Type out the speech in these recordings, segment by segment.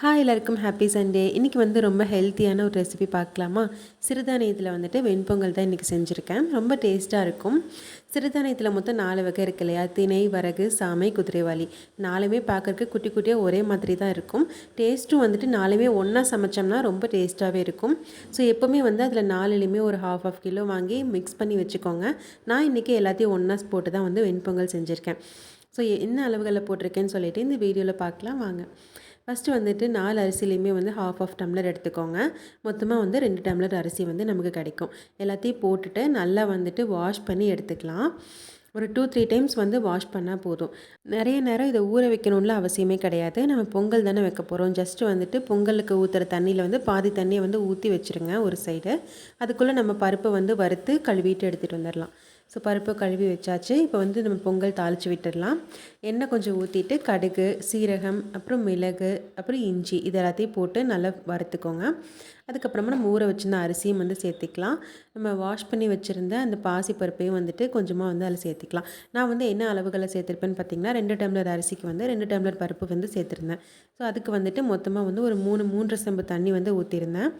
Hi எல்லாருக்கும் happy Sunday இன்றைக்கி வந்து ரொம்ப ஹெல்த்தியான ஒரு ரெசிபி பார்க்கலாமா? சிறுதானியத்தில் வந்துட்டு வெண்பொங்கல் தான் இன்றைக்கி செஞ்சுருக்கேன். ரொம்ப டேஸ்ட்டாக இருக்கும். சிறுதானியத்தில் மொத்தம் நாலு வகை இருக்கு இல்லையா? திணை வரகு சாமை குதிரைவாளி நாலுமே பார்க்குறக்கு குட்டி குட்டியாக ஒரே மாதிரி தான் இருக்கும். டேஸ்ட்டும் வந்துட்டு நாலுமே ஒன்றா சமைச்சோம்னா ரொம்ப டேஸ்ட்டாகவே இருக்கும். ஸோ எப்போவுமே வந்து அதில் நாலுலேயுமே ஒரு ஹாஃப் ஆஃப் கிலோ வாங்கி மிக்ஸ் பண்ணி வச்சுக்கோங்க. நான் இன்றைக்கி எல்லாத்தையும் ஒன்றா போட்டு தான் வந்து வெண்பொங்கல் செஞ்சுருக்கேன். ஸோ என்ன அளவுகளில் போட்டிருக்கேன்னு சொல்லிவிட்டு இந்த வீடியோவில் பார்க்கலாம். வாங்க. ஃபஸ்ட்டு வந்துட்டு நாலு அரிசிலையுமே வந்து ஹாஃப் ஆஃப் டம்ளர் எடுத்துக்கோங்க. மொத்தமாக வந்து ரெண்டு டம்ளர் அரிசி வந்து நமக்கு கிடைக்கும். எல்லாத்தையும் போட்டுட்டு நல்லா வந்துட்டு வாஷ் பண்ணி எடுத்துக்கலாம். ஒரு டூ த்ரீ டைம்ஸ் வந்து வாஷ் பண்ணால் போதும். நிறைய நேரம் இதை ஊற வைக்கணும்ல அவசியமே கிடையாது. நம்ம பொங்கல் தானே வைக்க போகிறோம் ஜஸ்ட்டு வந்துட்டு பொங்கலுக்கு ஊற்றுற தண்ணியில் வந்து பாதி தண்ணியை வந்து ஊற்றி வச்சுருங்க ஒரு சைடு அதுக்குள்ளே நம்ம பருப்பை வந்து வறுத்து கழுவிட்டு எடுத்துகிட்டு வந்துடலாம் ஸோ பருப்பு கழுவி வச்சாச்சு. இப்போ வந்து நம்ம பொங்கல் தாளித்து விட்டுடலாம். எண்ணெய் கொஞ்சம் ஊற்றிட்டு கடுகு சீரகம் அப்புறம் மிளகு அப்புறம் இஞ்சி இது எல்லாத்தையும் போட்டு நல்லா வறுத்துக்கோங்க. அதுக்கப்புறமா நம்ம ஊற வச்சுருந்த அரிசியும் வந்து சேர்த்துக்கலாம். நம்ம வாஷ் பண்ணி வச்சுருந்த அந்த பாசி பருப்பையும் வந்துட்டு கொஞ்சமாக வந்து அதில் சேர்த்திக்கலாம். நான் வந்து என்ன அளவுகளை சேர்த்துருப்பேன்னு பார்த்தீங்கன்னா ரெண்டு டம்ளர் அரிசிக்கு வந்து ரெண்டு டம்ளர் பருப்பு வந்து சேர்த்துருந்தேன். ஸோ அதுக்கு வந்துட்டு மொத்தமாக வந்து ஒரு மூணு மூன்று செம்பு தண்ணி வந்து ஊற்றிருந்தேன்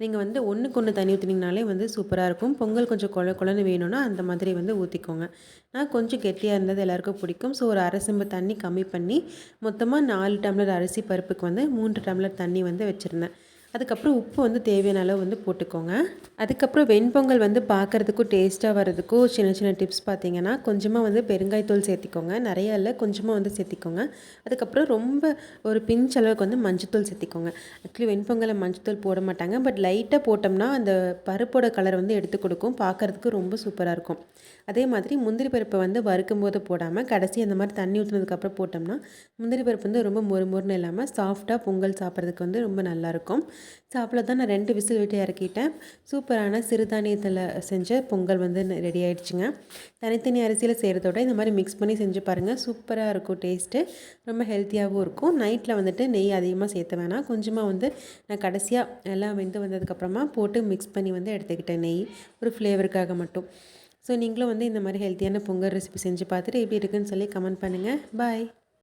நீங்கள் வந்து ஒன்றுக்கு ஒன்று தண்ணி ஊற்றினீங்கனாலே வந்து சூப்பராக இருக்கும். பொங்கல் கொஞ்சம் கொல கொலன்னு வேணும்னா அந்த மாதிரி வந்து ஊற்றிக்கோங்க நான் கொஞ்சம் கெட்டியாக இருந்தது எல்லாருக்கும் பிடிக்கும். ஸோ ஒரு அரை செம்பு தண்ணி கம்மி பண்ணி மொத்தமாக நாலு டம்ளர் அரிசி பருப்புக்கு வந்து மூன்று டம்ளர் தண்ணி வந்து வச்சுருந்தேன். அதுக்கப்புறம் உப்பு வந்து தேவையான அளவு வந்து போட்டுக்கோங்க. அதுக்கப்புறம் வெண்பொங்கல் வந்து பார்க்குறதுக்கும் டேஸ்ட்டாக வர்றதுக்கும் சின்ன சின்ன டிப்ஸ் பார்த்தீங்கன்னா கொஞ்சமாக வந்து பெருங்காய்த்தூள் சேர்த்திக்கோங்க. நிறையா இல்லை கொஞ்சமாக வந்து சேர்த்திக்கோங்க. அதுக்கப்புறம் ரொம்ப ஒரு பிஞ்ச் அளவுக்கு வந்து மஞ்சத்தூள் சேர்த்திக்கோங்க. ஆக்சுவலி வெண்பொங்கலை மஞ்சத்தூள் போட மாட்டாங்க. பட் லைட்டாக போட்டோம்னா அந்த பருப்போட கலர் வந்து எடுத்து கொடுக்கும். பார்க்குறதுக்கு ரொம்ப சூப்பராக இருக்கும். அதே மாதிரி முந்திரி பருப்பை வந்து வறுக்கும் போது போடாமல் கடைசி அந்த மாதிரி தண்ணி ஊற்றுனதுக்கப்புறம் போட்டோம்னா முந்திரி பருப்பு வந்து ரொம்ப மொறு மொறுன்னு இல்லாமல் சாஃப்டாக பொங்கல் சாப்பிட்றதுக்கு வந்து ரொம்ப நல்லாயிருக்கும் ஸோ தான் நான் ரெண்டு விசில் விட்டு இறக்கிட்டேன். சூப்பரான சிறுதானியத்தில் செஞ்ச பொங்கல் வந்து ரெடி ஆகிடுச்சுங்க தனித்தனி அரிசியில் செய்கிறதோட இந்த மாதிரி மிக்ஸ் பண்ணி செஞ்சு பாருங்கள் சூப்பராக இருக்கும் டேஸ்ட்டு ரொம்ப ஹெல்த்தியாகவும் இருக்கும். நைட்டில் வந்துட்டு நெய் அதிகமாக சேர்த்த வேணாம். கொஞ்சமாக வந்து நான் கடைசியாக எல்லாம் வெந்து வந்ததுக்கப்புறமா போட்டு மிக்ஸ் பண்ணி வந்து எடுத்துக்கிட்டேன் நெய். ஒரு ஃப்ளேவருக்காக மட்டும். ஸோ நீங்களும் வந்து இந்த மாதிரி ஹெல்த்தியான பொங்கல் ரெசிபி செஞ்சு பார்த்துட்டு எப்படி இருக்குன்னு சொல்லி கமெண்ட் பண்ணுங்கள் பாய்